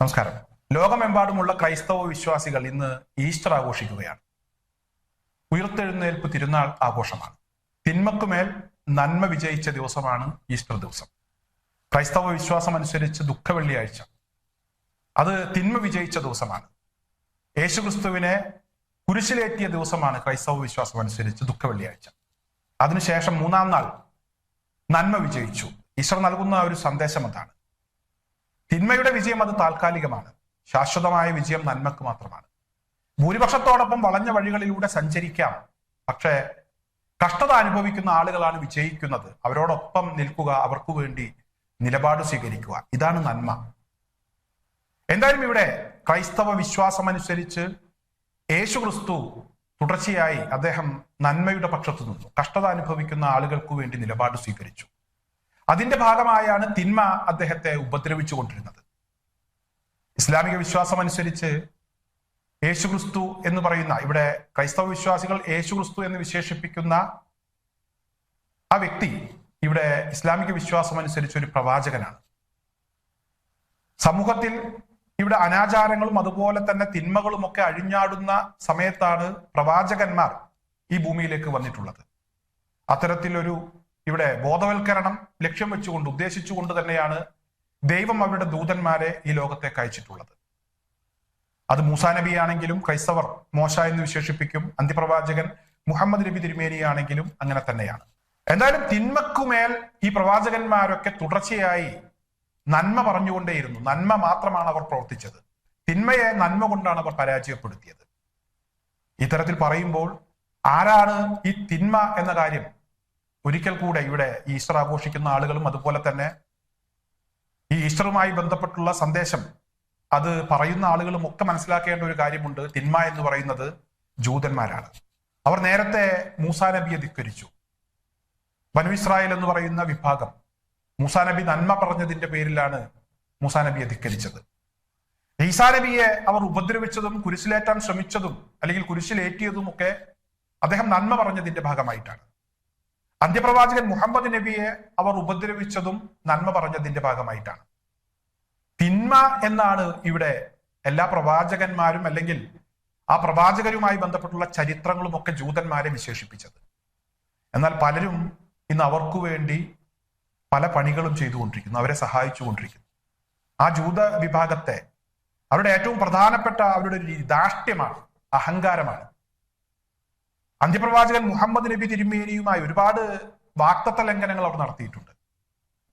നമസ്കാരം. ലോകമെമ്പാടുമുള്ള ക്രൈസ്തവ വിശ്വാസികൾ ഇന്ന് ഈസ്റ്റർ ആഘോഷിക്കുകയാണ്. ഉയർത്തെഴുന്നേൽപ്പ് തിരുനാൾ ആഘോഷമാണ്. തിന്മക്കുമേൽ നന്മ വിജയിച്ച ദിവസമാണ് ഈസ്റ്റർ ദിവസം. ക്രൈസ്തവ വിശ്വാസം അനുസരിച്ച് ദുഃഖ വെള്ളിയാഴ്ച അത് തിന്മ വിജയിച്ച ദിവസമാണ്. യേശുക്രിസ്തുവിനെ കുരിശിലേറ്റിയ ദിവസമാണ് ക്രൈസ്തവ വിശ്വാസം അനുസരിച്ച് ദുഃഖ വെള്ളിയാഴ്ച അതിനുശേഷം മൂന്നാം നാൾ നന്മ വിജയിച്ചു. ഈശ്വർ നൽകുന്ന ഒരു സന്ദേശം അതാണ്. തിന്മയുടെ വിജയം അത് താൽക്കാലികമാണ്. ശാശ്വതമായ വിജയം നന്മക്ക് മാത്രമാണ്. ഭൂരിപക്ഷത്തോടൊപ്പം വളഞ്ഞ വഴികളിലൂടെ സഞ്ചരിക്കാം. പക്ഷേ കഷ്ടത അനുഭവിക്കുന്ന ആളുകളാണ് വിജയിക്കുന്നത്. അവരോടൊപ്പം നിൽക്കുക അവർക്ക് വേണ്ടി നിലപാട് സ്വീകരിക്കുക. ഇതാണ് നന്മ. എന്തായാലും ഇവിടെ ക്രൈസ്തവ വിശ്വാസമനുസരിച്ച് യേശു ക്രിസ്തു തുടർച്ചയായി അദ്ദേഹം നന്മയുടെ പക്ഷത്തു നിന്നു. കഷ്ടത അനുഭവിക്കുന്ന ആളുകൾക്ക് വേണ്ടി നിലപാട് സ്വീകരിച്ചു. അതിന്റെ ഭാഗമായാണ് തിന്മ അദ്ദേഹത്തെ ഉപദ്രവിച്ചു കൊണ്ടിരുന്നത് ഇസ്ലാമിക വിശ്വാസം അനുസരിച്ച് യേശുക്രിസ്തു എന്ന് പറയുന്ന ഇവിടെ ക്രൈസ്തവ വിശ്വാസികൾ യേശുക്രിസ്തു എന്ന് വിശേഷിപ്പിക്കുന്ന ആ വ്യക്തി ഇവിടെ ഇസ്ലാമിക വിശ്വാസം അനുസരിച്ച് ഒരു പ്രവാചകനാണ്. സമൂഹത്തിൽ ഇവിടെ അനാചാരങ്ങളും അതുപോലെ തന്നെ തിന്മകളും ഒക്കെ അഴിഞ്ഞാടുന്ന സമയത്താണ് പ്രവാചകന്മാർ ഈ ഭൂമിയിലേക്ക് വന്നിട്ടുള്ളത്. അത്തരത്തിലൊരു ഇവിടെ ബോധവൽക്കരണം ലക്ഷ്യം വെച്ചുകൊണ്ട് ഉദ്ദേശിച്ചുകൊണ്ട് തന്നെയാണ് ദൈവം അവരുടെ ദൂതന്മാരെ ഈ ലോകത്തേക്ക് അയച്ചിട്ടുള്ളത്. അത് മൂസാ നബി ആണെങ്കിലും ക്രൈസ്തവർ മോശ എന്ന് വിശേഷിപ്പിക്കും. അന്ത്യപ്രവാചകൻ മുഹമ്മദ് നബി തിരുമേനിയാണെങ്കിലും അങ്ങനെ തന്നെയാണ്. എന്തായാലും തിന്മക്കുമേൽ ഈ പ്രവാചകന്മാരൊക്കെ തുടർച്ചയായി നന്മ പറഞ്ഞുകൊണ്ടേയിരുന്നു. നന്മ മാത്രമാണ് അവർ പ്രവർത്തിച്ചത്. തിന്മയെ നന്മ കൊണ്ടാണ് അവർ പരാജയപ്പെടുത്തിയത്. ഇത്തരത്തിൽ പറയുമ്പോൾ ആരാണ് ഈ തിന്മ എന്ന കാര്യം ഒരിക്കൽ കൂടെ ഇവിടെ ഈസ്റ്റർ ആഘോഷിക്കുന്ന ആളുകളും അതുപോലെ തന്നെ ഈ ഈസ്റ്ററുമായി ബന്ധപ്പെട്ടുള്ള സന്ദേശം അത് പറയുന്ന ആളുകളും ഒക്കെ മനസ്സിലാക്കേണ്ട ഒരു കാര്യമുണ്ട്. തിന്മ എന്ന് പറയുന്നത് ജൂതന്മാരാണ്. അവർ നേരത്തെ മൂസാ നബിയെ ധിക്കരിച്ചു. ബനു ഇസ്രായേൽ എന്ന് പറയുന്ന വിഭാഗം മൂസാ നബി നന്മ പറഞ്ഞതിന്റെ പേരിലാണ് മൂസാ നബിയെ ധിക്കരിച്ചത്. ഈസാ നബിയെ അവർ ഉപദ്രവിച്ചതും കുരിശിലേറ്റാൻ ശ്രമിച്ചതും അല്ലെങ്കിൽ കുരിശിലേറ്റിയതും ഒക്കെ അദ്ദേഹം നന്മ പറഞ്ഞതിന്റെ ഭാഗമായിട്ടാണ്. അന്ത്യപ്രവാചകൻ മുഹമ്മദ് നബിയെ അവർ ഉപദ്രവിച്ചതും നന്മ പറഞ്ഞതിന്റെ ഭാഗമായിട്ടാണ്. തിന്മ എന്നാണ് ഇവിടെ എല്ലാ പ്രവാചകന്മാരും അല്ലെങ്കിൽ ആ പ്രവാചകരുമായി ബന്ധപ്പെട്ടുള്ള ചരിത്രങ്ങളും ഒക്കെ ജൂതന്മാരെ വിശേഷിപ്പിച്ചത്. എന്നാൽ പലരും ഇന്ന് അവർക്കു വേണ്ടി പല പണികളും ചെയ്തുകൊണ്ടിരിക്കുന്നു അവരെ സഹായിച്ചുകൊണ്ടിരിക്കുന്നു. ആ ജൂത വിഭാഗത്തെ അവരുടെ ഏറ്റവും പ്രധാനപ്പെട്ട അവരുടെ ഒരു ധാഷ്ട്യമാണ് അഹങ്കാരമാണ്. അന്ത്യപ്രവാചകൻ മുഹമ്മദ് നബി തിരുമേനിയുമായി ഒരുപാട് വാക്തത്വ ലംഘനങ്ങൾ അവർ നടത്തിയിട്ടുണ്ട്.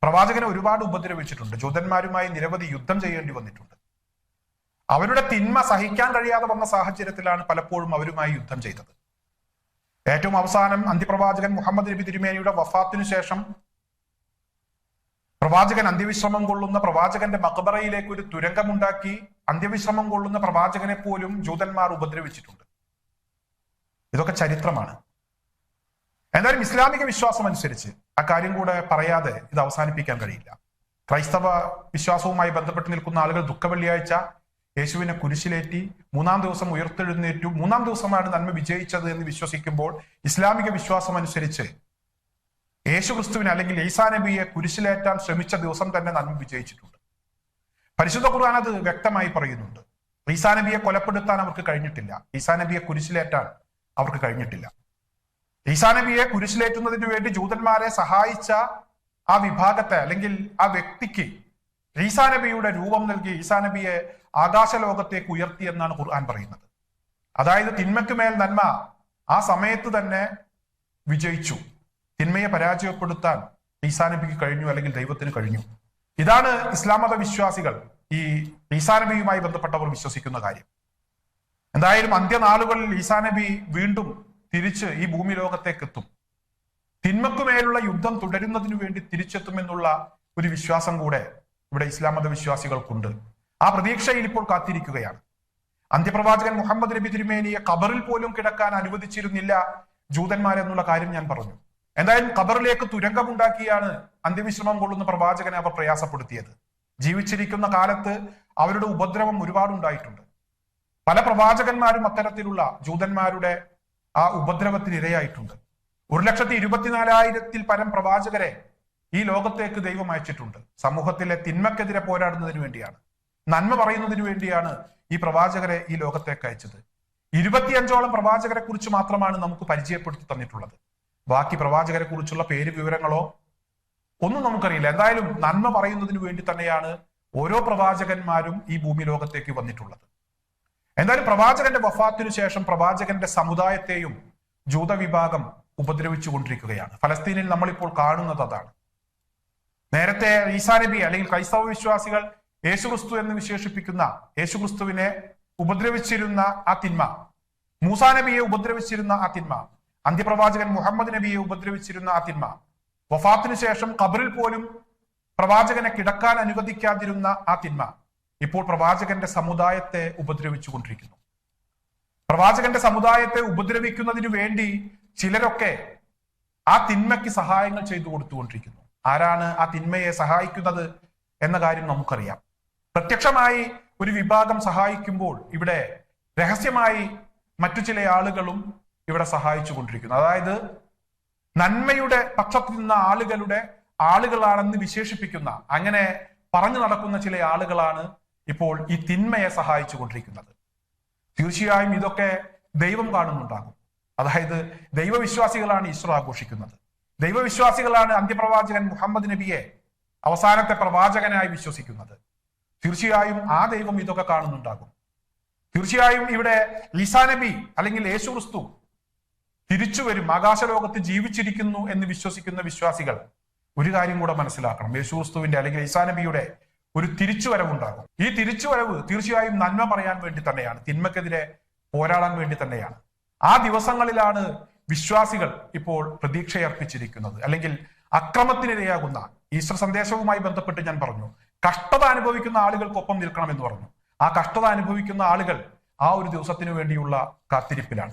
പ്രവാചകനെ ഒരുപാട് ഉപദ്രവിച്ചിട്ടുണ്ട്. ജൂതന്മാരുമായി നിരവധി യുദ്ധം ചെയ്യേണ്ടി വന്നിട്ടുണ്ട്. അവരുടെ തിന്മ സഹിക്കാൻ കഴിയാതെ വന്ന സാഹചര്യത്തിലാണ് പലപ്പോഴും അവരുമായി യുദ്ധം ചെയ്തത്. ഏറ്റവും അവസാനം അന്ത്യപ്രവാചകൻ മുഹമ്മദ് നബി തിരുമേനിയുടെ വഫാത്തിനു ശേഷം പ്രവാചകൻ അന്ത്യവിശ്രമം കൊള്ളുന്ന പ്രവാചകന്റെ മക്ബറയിലേക്ക് ഒരു തുരങ്കമുണ്ടാക്കി അന്ത്യവിശ്രമം കൊള്ളുന്ന പ്രവാചകനെ പോലും ജൂതന്മാർ ഉപദ്രവിച്ചിട്ടുണ്ട്. ഇതൊക്കെ ചരിത്രമാണ്. എന്തായാലും ഇസ്ലാമിക വിശ്വാസം അനുസരിച്ച് ആ കാര്യം കൂടെ പറയാതെ ഇത് അവസാനിപ്പിക്കാൻ കഴിയില്ല. ക്രൈസ്തവ വിശ്വാസവുമായി ബന്ധപ്പെട്ട് നിൽക്കുന്ന ആളുകൾ ദുഃഖവെള്ളിയാഴ്ച യേശുവിനെ കുരിശിലേറ്റി മൂന്നാം ദിവസം ഉയർത്തെഴുന്നേറ്റു. മൂന്നാം ദിവസമാണ് നന്മ വിജയിച്ചത് എന്ന് വിശ്വസിക്കുമ്പോൾ ഇസ്ലാമിക വിശ്വാസം അനുസരിച്ച് യേശു ക്രിസ്തുവിനെ അല്ലെങ്കിൽ ഈസാ നബിയെ കുരിശിലേറ്റാൻ ശ്രമിച്ച ദിവസം തന്നെ നന്മ വിജയിച്ചിട്ടുണ്ട്. പരിശുദ്ധ ഖുർആൻ അത് വ്യക്തമായി പറയുന്നുണ്ട്. ഈസാ നബിയെ കൊലപ്പെടുത്താൻ അവർക്ക് കഴിഞ്ഞിട്ടില്ല. ഈസാ നബിയെ കുരിശിലേറ്റാൻ അവർക്ക് കഴിഞ്ഞിട്ടില്ല. ഈസാ നബിയെ കുരിശിലേറ്റുന്നതിന് വേണ്ടി ജൂതന്മാരെ സഹായിച്ച ആ വിഭാഗത്തെ അല്ലെങ്കിൽ ആ വ്യക്തിക്ക് ഈസാ നബിയുടെ രൂപം നൽകി ഈസാ നബിയെ ആകാശ ലോകത്തേക്ക് ഉയർത്തി എന്നാണ് ഖുർആൻ പറയുന്നത്. അതായത് തിന്മയ്ക്ക് മേൽ നന്മ ആ സമയത്ത് തന്നെ വിജയിച്ചു. തിന്മയെ പരാജയപ്പെടുത്താൻ ഈസാ നബിക്ക് കഴിഞ്ഞു അല്ലെങ്കിൽ ദൈവത്തിന് കഴിഞ്ഞു. ഇതാണ് ഇസ്ലാം മത വിശ്വാസികൾ ഈ ഈസാ നബിയുമായി ബന്ധപ്പെട്ടവർ വിശ്വസിക്കുന്ന കാര്യം. എന്തായാലും അന്ത്യനാളുകളിൽ ഈസാ നബി വീണ്ടും തിരിച്ച് ഈ ഭൂമി ലോകത്തേക്ക് എത്തും തിന്മക്കുമേലുള്ള യുദ്ധം തുടരുന്നതിനു വേണ്ടി തിരിച്ചെത്തുമെന്നുള്ള ഒരു വിശ്വാസം കൂടെ ഇവിടെ ഇസ്ലാം മത വിശ്വാസികൾക്കുണ്ട്. ആ പ്രതീക്ഷയിൽ ഇപ്പോൾ കാത്തിരിക്കുകയാണ്. അന്ത്യപ്രവാചകൻ മുഹമ്മദ് നബി തിരുമേനിയെ ഖബറിൽ പോലും കിടക്കാൻ അനുവദിച്ചിരുന്നില്ല ജൂതന്മാരെന്നുള്ള കാര്യം ഞാൻ പറഞ്ഞു. എന്തായാലും ഖബറിലേക്ക് തുരങ്കമുണ്ടാക്കിയാണ് അന്ത്യവിശ്രമം കൊള്ളുന്ന പ്രവാചകനെ അവർ പ്രയാസപ്പെടുത്തിയത്. ജീവിച്ചിരിക്കുന്ന കാലത്ത് അവരുടെ ഉപദ്രവം ഒരുപാടുണ്ടായിട്ടുണ്ട്. പല പ്രവാചകന്മാരും അത്തരത്തിലുള്ള ജൂതന്മാരുടെ ആ ഉപദ്രവത്തിന് ഇരയായിട്ടുണ്ട്. ഒരു ലക്ഷത്തി ഇരുപത്തിനാലായിരത്തിൽ പരം പ്രവാചകരെ ഈ ലോകത്തേക്ക് ദൈവം അയച്ചിട്ടുണ്ട്. സമൂഹത്തിലെ തിന്മക്കെതിരെ പോരാടുന്നതിന് വേണ്ടിയാണ്. നന്മ പറയുന്നതിന് വേണ്ടിയാണ് ഈ പ്രവാചകരെ ഈ ലോകത്തേക്ക് അയച്ചത്. ഇരുപത്തിയഞ്ചോളം പ്രവാചകരെ കുറിച്ച് മാത്രമാണ് നമുക്ക് പരിചയപ്പെടുത്തി തന്നിട്ടുള്ളത്. ബാക്കി പ്രവാചകരെ കുറിച്ചുള്ള പേര് വിവരങ്ങളോ ഒന്നും നമുക്കറിയില്ല. എന്തായാലും നന്മ പറയുന്നതിന് വേണ്ടി തന്നെയാണ് ഓരോ പ്രവാചകന്മാരും ഈ ഭൂമി ലോകത്തേക്ക് വന്നിട്ടുള്ളത്. എന്തായാലും പ്രവാചകന്റെ വഫാത്തിനു ശേഷം പ്രവാചകന്റെ സമുദായത്തെയും ജൂതവിഭാഗം ഉപദ്രവിച്ചു കൊണ്ടിരിക്കുകയാണ് ഫലസ്തീനിൽ നമ്മളിപ്പോൾ കാണുന്നത് അതാണ്. നേരത്തെ ഈസാ നബി അല്ലെങ്കിൽ ക്രൈസ്തവ വിശ്വാസികൾ യേശുക്രിസ്തു എന്ന് വിശേഷിപ്പിക്കുന്ന യേശുക്രിസ്തുവിനെ ഉപദ്രവിച്ചിരുന്ന ആ തിന്മ മൂസാ നബിയെ ഉപദ്രവിച്ചിരുന്ന ആ തിന്മ അന്ത്യപ്രവാചകൻ മുഹമ്മദ് നബിയെ ഉപദ്രവിച്ചിരുന്ന ആ തിന്മ വഫാത്തിനു ശേഷം ഖബറിൽ പോലും പ്രവാചകനെ കിടക്കാൻ അനുവദിക്കാതിരുന്ന ആ തിന്മ ഇപ്പോൾ പ്രവാചകന്റെ സമുദായത്തെ ഉപദ്രവിച്ചു കൊണ്ടിരിക്കുന്നു പ്രവാചകന്റെ സമുദായത്തെ ഉപദ്രവിക്കുന്നതിനു വേണ്ടി ചിലരൊക്കെ ആ തിന്മയ്ക്ക് സഹായങ്ങൾ ചെയ്തു കൊടുത്തുകൊണ്ടിരിക്കുന്നു. ആരാണ് ആ തിന്മയെ സഹായിക്കുന്നത് എന്ന കാര്യം നമുക്കറിയാം. പ്രത്യക്ഷമായി ഒരു വിഭാഗം സഹായിക്കുമ്പോൾ ഇവിടെ രഹസ്യമായി മറ്റു ചില ആളുകളും ഇവിടെ സഹായിച്ചു കൊണ്ടിരിക്കുന്നു അതായത് നന്മയുടെ പക്ഷത്ത് നിന്ന ആളുകളുടെ ആളുകളാണെന്ന് വിശേഷിപ്പിക്കുന്ന അങ്ങനെ പറഞ്ഞു നടക്കുന്ന ചില ആളുകളാണ് ഇപ്പോൾ ഈ തിന്മയെ സഹായിച്ചു കൊണ്ടിരിക്കുന്നത്. തീർച്ചയായും ഇതൊക്കെ ദൈവം കാണുന്നുണ്ടാകും. അതായത് ദൈവവിശ്വാസികളാണ് ഈശ്വർ ആഘോഷിക്കുന്നത്. ദൈവവിശ്വാസികളാണ് അന്ത്യപ്രവാചകൻ മുഹമ്മദ് നബിയെ അവസാനത്തെ പ്രവാചകനായി വിശ്വസിക്കുന്നത്. തീർച്ചയായും ആ ദൈവം ഇതൊക്കെ കാണുന്നുണ്ടാകും. തീർച്ചയായും ഇവിടെ ഈസാ നബി അല്ലെങ്കിൽ യേശു ക്രിസ്തു തിരിച്ചു വരും ആകാശലോകത്ത് ജീവിച്ചിരിക്കുന്നു എന്ന് വിശ്വസിക്കുന്ന വിശ്വാസികൾ ഒരു കാര്യം കൂടെ മനസ്സിലാക്കണം. യേശു ക്രിസ്തുവിന്റെ അല്ലെങ്കിൽ ഈസാ നബിയുടെ ഒരു തിരിച്ചുവരവുണ്ടാകും. ഈ തിരിച്ചുവരവ് തീർച്ചയായും നന്മ പറയാൻ വേണ്ടി തന്നെയാണ്. തിന്മക്കെതിരെ പോരാടാൻ വേണ്ടി തന്നെയാണ്. ആ ദിവസങ്ങളിലാണ് വിശ്വാസികൾ ഇപ്പോൾ പ്രതീക്ഷയർപ്പിച്ചിരിക്കുന്നത്. അല്ലെങ്കിൽ അക്രമത്തിനിരയാകുന്ന ഈശ്വർ സന്ദേശവുമായി ബന്ധപ്പെട്ട് ഞാൻ പറഞ്ഞു. കഷ്ടത അനുഭവിക്കുന്ന ആളുകൾക്കൊപ്പം നിൽക്കണം എന്ന് പറഞ്ഞു. ആ കഷ്ടത അനുഭവിക്കുന്ന ആളുകൾ ആ ഒരു ദിവസത്തിനു വേണ്ടിയുള്ള കാത്തിരിപ്പിലാണ്.